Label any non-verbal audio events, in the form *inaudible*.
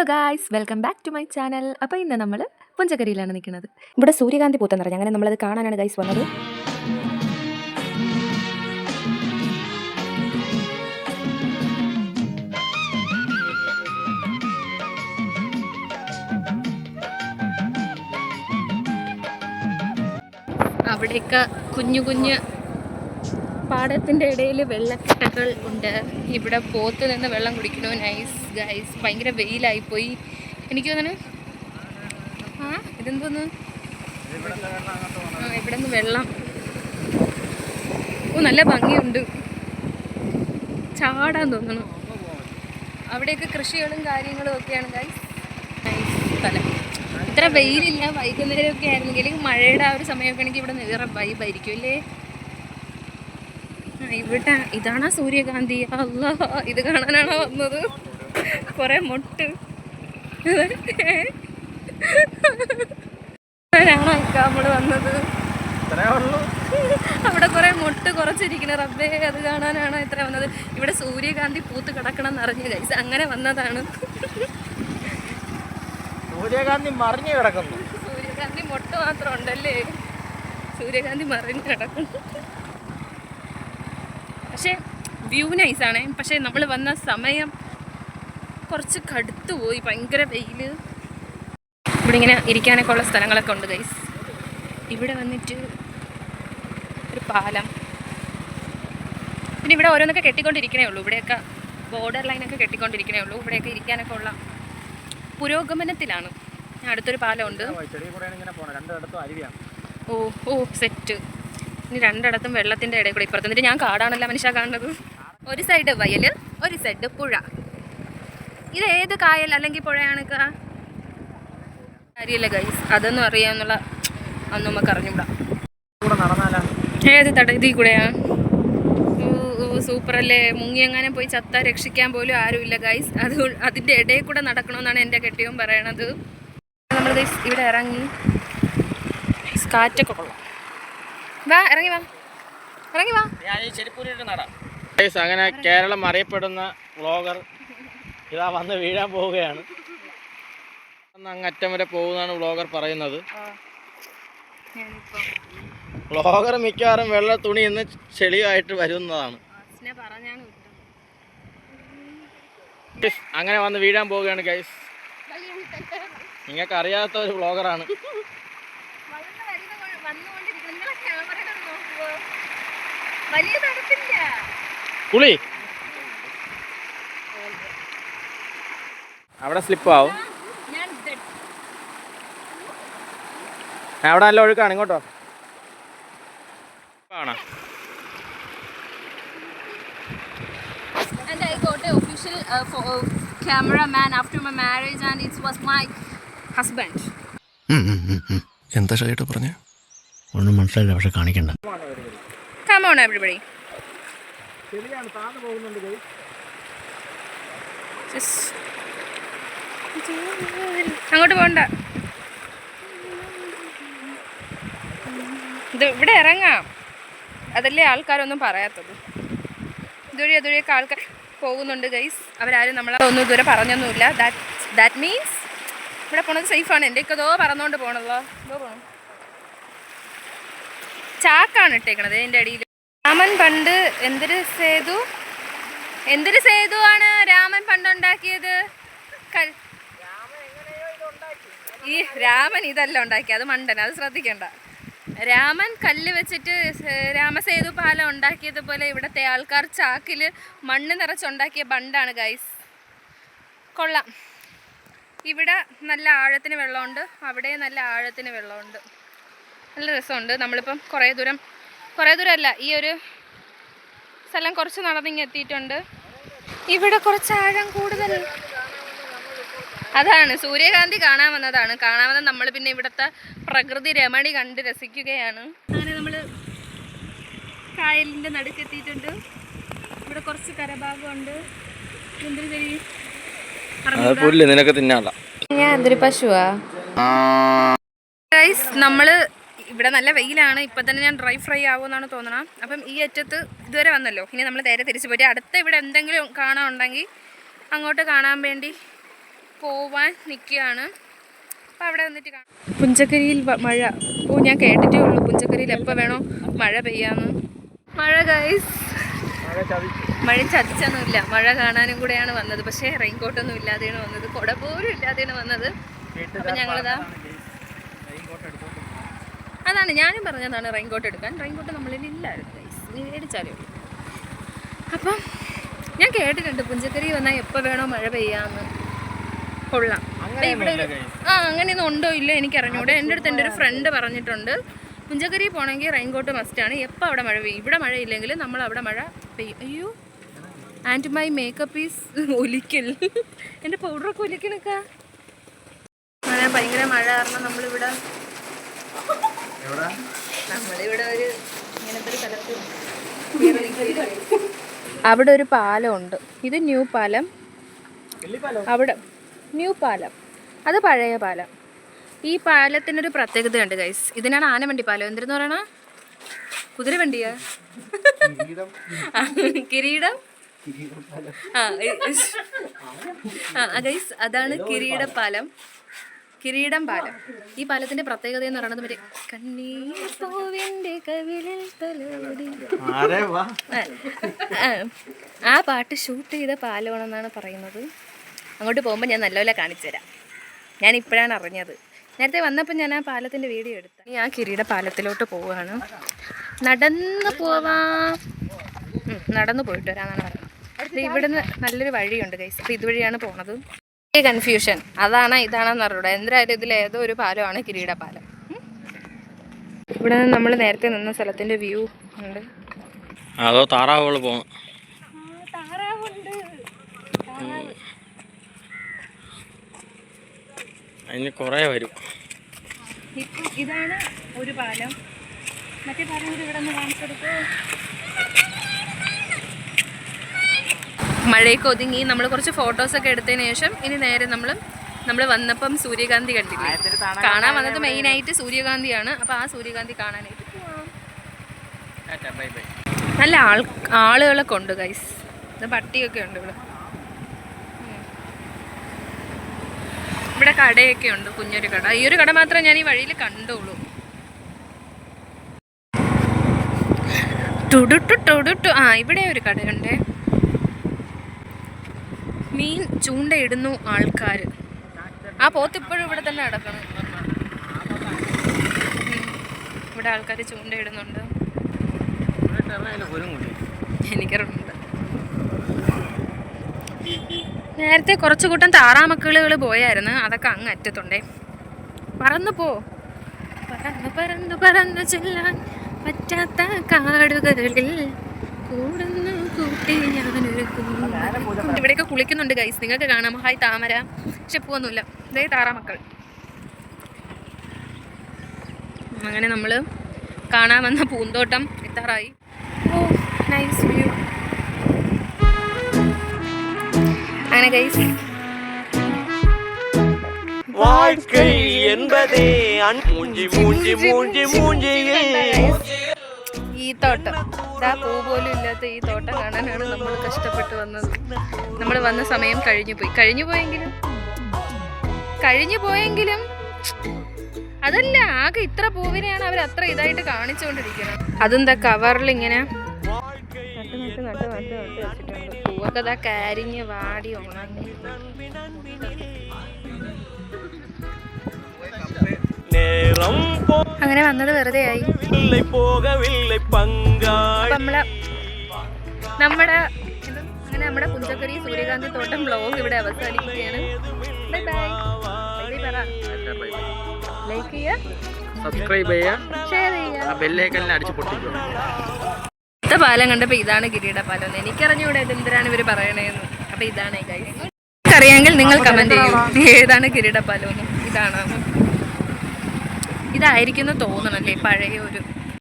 Hello guys welcome back to my channel അപ്പോൾ ഇന്ന് നമ്മൾ പുഞ്ചക്കരിയിലാണ് നിൽക്കുന്നത്. ഇവിടെ സൂര്യകാന്തി പൂത്തെന്ന് പറഞ്ഞാൽ അങ്ങനെ നമ്മളത് കാണാനാണ് ഗൈസ് വന്നത്. അവിടെയൊക്കെ കുഞ്ഞു കുഞ്ഞ് പാടത്തിന്റെ ഇടയിൽ വെള്ളക്കെട്ടുകൾ ഉണ്ട്. ഇവിടെ പോത്ത് നിന്ന് വെള്ളം കുടിക്കണോ നൈസ് ഗൈസ് ഭയങ്കര വെയിലായിപ്പോയി. എനിക്ക് തോന്നുന്നു ആ ഇതെന്തോന്ന് ഇവിടെ നിന്ന് വെള്ളം. ഓ നല്ല ഭംഗിയുണ്ട്. ചാടാൻ തോന്നുന്നു. അവിടെയൊക്കെ കൃഷികളും കാര്യങ്ങളും ഒക്കെയാണ് ഗൈസ് നൈസ് സ്ഥലം. ഇത്ര വെയിലില്ല. വൈകുന്നേരമൊക്കെ ആയിരുന്നെങ്കിൽ മഴയുടെ ആ ഒരു സമയമൊക്കെ ആണെങ്കിൽ ഇവിടെ വേറെ വൈബായിരിക്കും അല്ലേ? ഇവിടെ ഇതാണാ സൂര്യകാന്തി. അല്ല ഇത് കാണാനാണോ വന്നത്? കുറെ മൊട്ട്. ആണോ നമ്മൾ വന്നത്? അവിടെ കുറെ മുട്ട് കുറച്ചിരിക്കണ. റബ്ബേ അത് കാണാനാണോ ഇത്ര വന്നത്? ഇവിടെ സൂര്യകാന്തി പൂത്ത് കിടക്കണം എന്നറിഞ്ഞു കഴിച്ച് അങ്ങനെ വന്നതാണ്. സൂര്യകാന്തി മറിഞ്ഞു കിടക്കുന്നു. സൂര്യകാന്തി മുട്ട് മാത്രം ഉണ്ടല്ലേ? സൂര്യകാന്തി മറിഞ്ഞു കിടക്കുന്നു. പക്ഷേ വ്യൂ നൈസാണ് പക്ഷേ നമ്മൾ വന്ന സമയം കുറച്ച് കടുത്തു പോയി. ഭയങ്കര വെയിൽ ഇവിടെ ഇങ്ങനെ ഇരിക്കാനൊക്കെ ഉള്ള സ്ഥലങ്ങളൊക്കെ ഉണ്ട് ഗൈസ് ഇവിടെ വന്നിട്ട് ഒരു പാലം. പിന്നെ ഇവിടെ ഓരോന്നൊക്കെ കെട്ടിക്കൊണ്ടിരിക്കണേ ഉള്ളൂ. ഇവിടെയൊക്കെ ബോർഡർ ലൈനൊക്കെ കെട്ടിക്കൊണ്ടിരിക്കണേ ഉള്ളൂ. ഇവിടെയൊക്കെ ഇരിക്കാനൊക്കെ ഉള്ള പുരോഗമനത്തിലാണ്. അടുത്തൊരു പാലമുണ്ട് ഓ ഓ സെറ്റ് ഇനി രണ്ടിടത്തും വെള്ളത്തിന്റെ ഇടയിൽ കൂടെ ഇപ്പുറത്ത്. എന്നിട്ട് ഞാൻ കാടാണല്ല മനുഷ്യ കാണുന്നത്. ഒരു സൈഡ് വയൽ ഒരു സൈഡ് പുഴ. ഇത് ഏത് കായൽ അല്ലെങ്കിൽ പുഴയാണ് കാര്യല്ല ഗൈസ് അതൊന്നും അറിയാന്നുള്ള അന്ന് നമുക്ക് അറിഞ്ഞൂടാ ഏത് തട ഇതിൽ കൂടെയാ? സൂപ്പർ അല്ലേ? മുങ്ങിയെങ്ങാനും പോയി ചത്ത രക്ഷിക്കാൻ പോലും ആരുമില്ല ഗൈസ് അത് അതിന്റെ അതിന്റെ ഇടയിൽ കൂടെ നടക്കണമെന്നാണ് എന്റെ കെട്ടിയവും പറയണത്. നമ്മൾ ഇവിടെ ഇറങ്ങി. കാറ്റൊക്കെ കൊള്ളാം. വാ ഇറങ്ങി വാ. ഇറങ്ങി വാ. ഞാൻ ഈ ചെരിപ്പൂരിയുടെ നടാം. അങ്ങനെ കേരളം അറിയപ്പെടുന്ന വ്ലോഗർ ഇതാ വന്ന് വീഴാൻ പോവുകയാണ്. അങ്ങ് അറ്റം വരെ പോകുന്നതാണ് വ്ലോഗർ പറയുന്നത്. വ്ലോഗർ വ്ളോഗർ മിക്കവാറും വെള്ള തുണി ഇന്ന് ചെളിയായിട്ട് വരുന്നതാണ്. അങ്ങനെ വന്ന് വീഴാൻ പോവുകയാണ് ഗൈസ് നിങ്ങൾക്ക് അറിയാത്ത ഒരു വ്ളോഗറാണ്. വളർന്ന് വലിയ തണുപ്പില്ല. അവിടെ സ്ലിപ്പ് ആവും. അവിടെ നല്ല ഒഴുക്കാണ് ഇങ്ങോട്ടോ. എന്താ ചേട്ടാ പറഞ്ഞേ? ഒന്നും മനസ്സിലായില്ല പക്ഷെ കാണിക്കണ്ട. അങ്ങോട്ട് പോണ്ട. ഇത് ഇവിടെ ഇറങ്ങാം. അതല്ലേ ആൾക്കാരൊന്നും പറയാത്തത്. ഇതുവഴി അതുവഴിയൊക്കെ ആൾക്കാർ പോകുന്നുണ്ട് ഗൈസ് അവരാരും നമ്മളെ ഒന്നും ഇതുവരെ പറഞ്ഞൊന്നുമില്ല. ദാറ്റ് ദാറ്റ് മീൻസ് ഇവിടെ പോണത് സേഫാണ് എന്റെയൊക്കെ ഇതോ പറന്നുകൊണ്ട് പോകണല്ലോ ഇതോ പോണു? ചാക്കാണ് ഇട്ടേക്കണത് ഇതിന്റെ അടിയിൽ രാമൻ പണ്ട് എന്തൊരു സേതു? എന്തൊരു സേതു ആണ് രാമൻ പണ്ട് ഉണ്ടാക്കിയത്? കൽ- ഈ രാമൻ ഇതല്ല ഉണ്ടാക്കി അത് മണ്ടൻ അത് ശ്രദ്ധിക്കണ്ട. രാമൻ കല്ല് വെച്ചിട്ട് രാമസേതു പാലം ഉണ്ടാക്കിയതുപോലെ ഇവിടുത്തെ ആൾക്കാർ ചാക്കിൽ മണ്ണ് നിറച്ചുണ്ടാക്കിയ ബണ്ടാണ് ഗൈസ്. കൊള്ളാം. ഇവിടെ നല്ല ആഴത്തിന് വെള്ളമുണ്ട് അവിടെ നല്ല ആഴത്തിന് വെള്ളമുണ്ട്. നല്ല രസമുണ്ട്. നമ്മളിപ്പം കുറേ ദൂരം കുറേ ദൂരമല്ല ഈ ഒരു സ്ഥലം കുറച്ച് നടന്നിങ്ങ് എത്തിയിട്ടുണ്ട്. ഇവിടെ കുറച്ച് ആഴം കൂടുതൽ. അതാണ് സൂര്യകാന്തി കാണാൻ വന്നതാണ്. കാണാൻ വന്ന നമ്മൾ പിന്നെ ഇവിടുത്തെ പ്രകൃതി രമണി കണ്ട് രസിക്കുകയാണ്. അങ്ങനെ നമ്മൾ കായലിന്റെ നടുക്കെത്തിയിട്ടുണ്ട് ഇവിടെ കുറച്ച് കരഭാഗമുണ്ട്. പുല്ല് നിനക്ക് തിന്നാനുള്ള ഞാൻ എന്തൊരു പശുവാ? നമ്മൾ ഇവിടെ നല്ല വെയിലാണ് ഇപ്പം തന്നെ ഞാൻ ഡ്രൈ ഫ്രൈ ആവുമെന്നാണ് തോന്നണം. അപ്പം ഈ അറ്റത്ത് ഇതുവരെ വന്നല്ലോ. ഇനി നമ്മൾ നേരെ തിരിച്ചു പോയി അടുത്ത ഇവിടെ എന്തെങ്കിലും കാണാനുണ്ടെങ്കിൽ അങ്ങോട്ട് കാണാൻ വേണ്ടി പോവാൻ നിൽക്കുകയാണ്. അപ്പം അവിടെ വന്നിട്ട് കാണാം. പുഞ്ചക്കരിയിൽ മഴ. ഓ ഞാൻ കേട്ടിട്ടേ ഉള്ളൂ. പുഞ്ചക്കരിയിൽ എപ്പോൾ വേണോ മഴ പെയ്യാന്ന്. മഴ ഗൈസ് മഴ ചതിച്ചൊന്നുമില്ല. മഴ കാണാനും കൂടെയാണ് വന്നത്. പക്ഷേ റെയിൻകോട്ടൊന്നും ഇല്ലാതെയാണ് വന്നത്. കുട പോലും ഇല്ലാതെയാണ് വന്നത്. അപ്പം ഞങ്ങളിതാ അതാണ് ഞാനും പറഞ്ഞതാണ് റെയിൻകോട്ട് എടുക്കാൻ. റെയിൻകോട്ട് നമ്മളിൽ ഇല്ലായിരുന്നു മേടിച്ചാലേ ഉള്ളൂ. അപ്പം ഞാൻ കേട്ടിട്ടുണ്ട് പുഞ്ചക്കരി വന്നാൽ എപ്പോൾ വേണോ മഴ പെയ്യാന്ന്. കൊള്ളാം. ഇവിടെ ഒരു ആ അങ്ങനെയൊന്നും ഉണ്ടോ? ഇല്ല എനിക്ക് അറിഞ്ഞൂടെ എന്റെ അടുത്ത് എന്റെ ഒരു ഫ്രണ്ട് പറഞ്ഞിട്ടുണ്ട് പുഞ്ചക്കരി പോകണമെങ്കിൽ റെയിൻകോട്ട് മസ്റ്റാണ് എപ്പോൾ അവിടെ മഴ പെയ്യും? ഇവിടെ മഴ ഇല്ലെങ്കിൽ നമ്മൾ അവിടെ മഴ പെയ്യും. അയ്യോ. And my makeup is Olickal. *laughs* എന്റെ പൗഡറൊക്കെ ഒലിക്കലൊക്കെ ഭയങ്കര മഴ കാരണം നമ്മളിവിടെ നമ്മളിവിടെ ഒരു ഇങ്ങനത്തെ ഒരു സ്ഥലത്ത് അവിടെ ഒരു പാലമുണ്ട്. ഇത് ന്യൂ പാലം. അവിടെ ന്യൂ പാലം. അത് പഴയ പാലം. ഈ പാലത്തിനൊരു പ്രത്യേകതയുണ്ട് ഗൈസ് ഇതിനാണ് ആനവണ്ടി പാലം. എന്തിരുന്ന് പറയണ? കുതിരവണ്ടിയാ? വണ്ടിയാ കിരീടം? ആ ആ ഗൈസ് അതാണ് കിരീട പാലം. കിരീടം പാലം ഈ പാലത്തിന്റെ പ്രത്യേകത എന്ന് പറയുന്നത് മറ്റേ കണ്ണീർ പൂവിന്റെ കവിളിൽ തലോടി. ആ, പാട്ട് ഷൂട്ട് ചെയ്ത പാലമാണെന്നാണ് പറയുന്നത്. അങ്ങോട്ട് പോകുമ്പോൾ ഞാൻ നല്ലപോലെ കാണിച്ചു തരാം. ഞാൻ ഇപ്പോഴാണ് അറിഞ്ഞത്. നേരത്തെ വന്നപ്പോൾ ഞാൻ ആ പാലത്തിന്റെ വീഡിയോ എടുത്തു. ഈ ആ കിരീട പാലത്തിലോട്ട് പോവുകയാണ്. നടന്ന് പോവാം. നടന്നു പോയിട്ട് വരാമെന്നാണ് പറയുന്നത് ഇവിടുന്ന് നല്ലൊരു വഴിയുണ്ട് ഗൈസ് അപ്പോൾ ഇതുവഴിയാണ് പോണത്. കൺഫ്യൂഷൻ അതാണ് ഇതാണെന്ന് അറിയൂടെ എന്തായാലും ഇതിൽ ഏതോ ഒരു പാലമാണ് കിരീട പാലം ഇവിടെ നിന്ന് നമ്മൾ നേരത്തെ നിന്ന സ്ഥലത്തിന്റെ വ്യൂ ഉണ്ട്. അതോ താറാവുകൾ പോകണം അതിന് കുറേ വരും. ഇപ്പം ഇതാണ് ഒരു പാലം. മറ്റേ പാലം കൂടി ഇവിടെ നിന്ന് കാണിച്ചെടുക്കോ. മഴയൊക്കെ ഒതുങ്ങി നമ്മൾ കുറച്ച് ഫോട്ടോസൊക്കെ എടുത്തതിന് ശേഷം ഇനി നേരെ നമ്മൾ നമ്മൾ വന്നപ്പം സൂര്യകാന്തി കണ്ടില്ലേ? കാണാൻ വന്നത് മെയിനായിട്ട് സൂര്യകാന്തിയാണ്. അപ്പോൾ ആ സൂര്യകാന്തി കാണാനായിട്ട് നല്ല ആൾ ആളുകളൊക്കെ ഉണ്ട് ഗൈസ് പട്ടിയൊക്കെ ഉണ്ട് ഇവിടെ. ഇവിടെ കടയൊക്കെ ഉണ്ട് കുഞ്ഞൊരു കട. ഈ ഒരു കട മാത്രമേ ഞാൻ ഈ വഴിയിൽ കണ്ടുള്ളൂ. ടുടുട്ടു ടുടുട്ടു. ആ ഇവിടെ ഒരു കടയുണ്ട്. മീൻ ചൂണ്ടയിടുന്നു ആൾക്കാർ ആ പോത്ത് ഇപ്പോഴും ഇവിടെ തന്നെ കിടക്കണം ഉം. ഇവിടെ ആൾക്കാർ ചൂണ്ടയിടുന്നുണ്ട്. എനിക്കറിവുണ്ട്. നേരത്തെ കുറച്ച് കൂട്ടം താറാമക്കളുകൾ പോയായിരുന്നു. അതൊക്കെ അങ്ങ് അറ്റത്തുണ്ടേ. പറന്നു പോ. പറന്ന് പറന്ന് പറന്ന് ചെല്ലാൻ പറ്റാത്ത കാടുകളിൽ കൂടുന്നു കൂട്ടി ഞാനൊരു കുഞ്ഞ്. ഇവിടെയൊക്കെ കുളിക്കുന്നുണ്ട് ഗൈസ് നിങ്ങൾക്ക് കാണാം ഹായ് താമര പക്ഷെ പോവൊന്നുമില്ല ഇതേ താറാമക്കൾ അങ്ങനെ നമ്മൾ കാണാൻ വന്ന പൂന്തോട്ടം എത്താറായി ഓ നൈസ് വ്യൂ അങ്ങനെ ഗൈസ് வாழ்க்கை என்பதே மூஞ்சி மூஞ்சி மூஞ்சி மூஞ்சியில் ഈ തോട്ടം എന്താ പൂ പോലും ഇല്ലാത്ത ഈ തോട്ടം കാണാനാണ് നമ്മൾ കഷ്ടപ്പെട്ട് വന്നത്. നമ്മൾ വന്ന സമയം കഴിഞ്ഞു പോയി. കഴിഞ്ഞു പോയെങ്കിലും? കഴിഞ്ഞു പോയെങ്കിലും? അതല്ല ആകെ ഇത്ര പൂവിനെയാണ് അവർ അത്ര ഇതായിട്ട് കാണിച്ചുകൊണ്ടിരിക്കുന്നത്. അതെന്താ കവറിൽ ഇങ്ങനെ? പൂവൊക്കെ ഇതാ കരിഞ്ഞ് വാടി ഉണങ്ങി. അങ്ങനെ വന്നത് വെറുതെ ആയി. போகவில்லை போகவில்லை பங்காய் അപ്പൊ നമ്മള് നമ്മുടെ എന്താ, അങ്ങനെ നമ്മുടെ പുഞ്ചക്കരി സൂര്യകാന്തി തോട്ടം ബ്ലോഗ് ഇവിടെ അവസാനിക്കുകയാണ് ബൈ ബൈ ബൈ പറ ലൈക്ക് ചെയ്യുക സബ്സ്ക്രൈബ് ചെയ്യുക ഷെയർ ചെയ്യുക ആ ബെല്ലേക്കെല്ലാം അടിച്ച് പൊട്ടിക്കുക അടുത്ത പാലം കണ്ടപ്പോൾ ഇതാണ് കിരീട പാലം എന്ന് എനിക്കറിഞ്ഞൂടെ ഇത് എന്തിനാണ് ഇവർ പറയണേന്ന് അപ്പൊ ഇതാണ് guys. അറിയാമെങ്കിൽ നിങ്ങൾ കമന്റ് ചെയ്യൂ ഏതാണ് കിരീട പാലം എന്ന് ഇതാണ് തോന്നണം തോന്നണല്ലേ പഴയ ഒരു